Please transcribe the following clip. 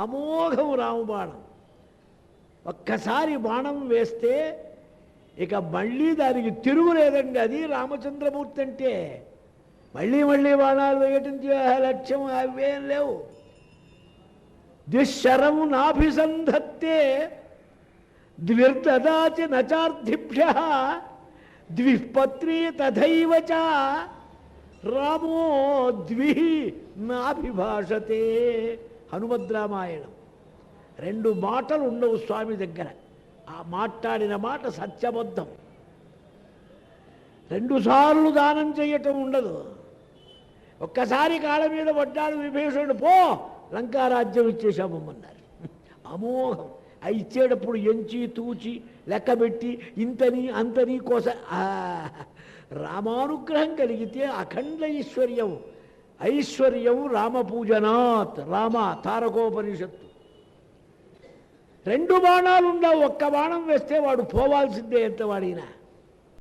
అమోఘం రామబాణం ఒక్కసారి బాణం వేస్తే ఇక మళ్ళీ దానికి తిరుగులేదండి అది రామచంద్రమూర్తి అంటే మళ్ళీ మళ్ళీ బాణాలు వేయటం చే- లక్ష్యం అవేం లేవు దుశ్శరం నాభిసంధత్తే ద్విర్దదాచి నచార్థిభ్య ద్విపత్రి తథైవ చ రామో ద్వి నాభిభాషతే హనుమద్రామాయణం. రెండు మాటలు ఉండవు స్వామి దగ్గర. ఆ మాట్లాడిన మాట సత్యబద్ధం. రెండుసార్లు దానం చేయటం ఉండదు. ఒక్కసారి కాళ్ళ మీద పడ్డాడు విభీషణుడు పో లంకారాజ్యం ఇచ్చేశామన్నారు అమోఘం. ఆ ఇచ్చేటప్పుడు ఎంచి తూచి లెక్కబెట్టి ఇంతని అంతని కోస రామానుగ్రహం కలిగితే అఖండ ఐశ్వర్యం. ఐశ్వర్యం రామపూజనాత్ రామ తారకోపనిషత్తు. రెండు బాణాలు ఉండవు ఒక్క బాణం వేస్తే వాడు పోవాల్సిందే ఎంత వాడినా.